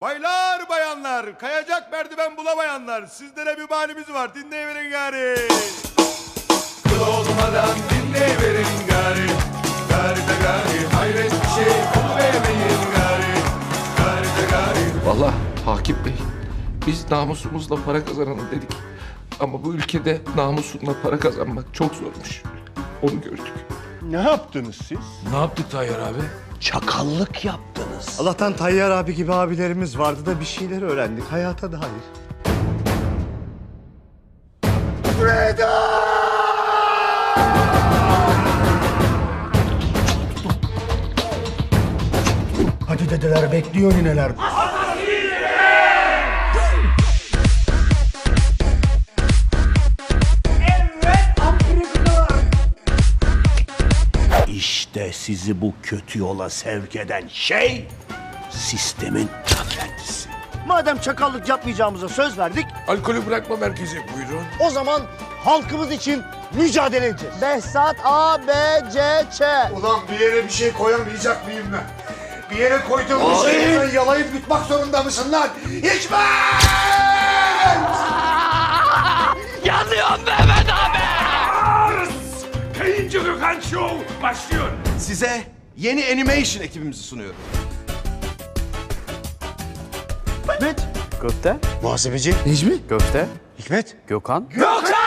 Baylar bayanlar, kayacak merdiven bulamayanlar, sizlere bir bahanemiz var, dinleyiverin gari. Kıl olmadan dinleyiverin gari. Gari de gari, hayret bir şey, vermeyin gari. Gari de gari. Vallahi hakim bey biz namusumuzla para kazanalım dedik. Ama bu ülkede namusunla para kazanmak çok zormuş. Onu gördük. Ne yaptınız siz? Ne yaptık Tayyar abi? Çakallık yaptınız. Allah'tan Tayyar abi gibi abilerimiz vardı da bir şeyler öğrendik hayata dair. Hadi dedeler bekliyor nineler. İşte sizi bu kötü yola sevk eden şey sistemin ta kendisi. Madem çakallık yapmayacağımıza söz verdik, Alkolü bırakma merkezi buyurun. o zaman halkımız için mücadele edeceğiz. Behzat A, B, C, Ç. Ulan bir yere bir şey koyamayacak mıyım ben? Bir yere koyduğum bir şeyi yalayıp yutmak zorunda mısın lan? İçmez! Kayıncı Gökhan Show başlıyor. Size yeni animation ekibimizi sunuyorum. Hikmet. Köfte, Muhasebeci. köfte, Hikmet. Gökhan. Gökhan!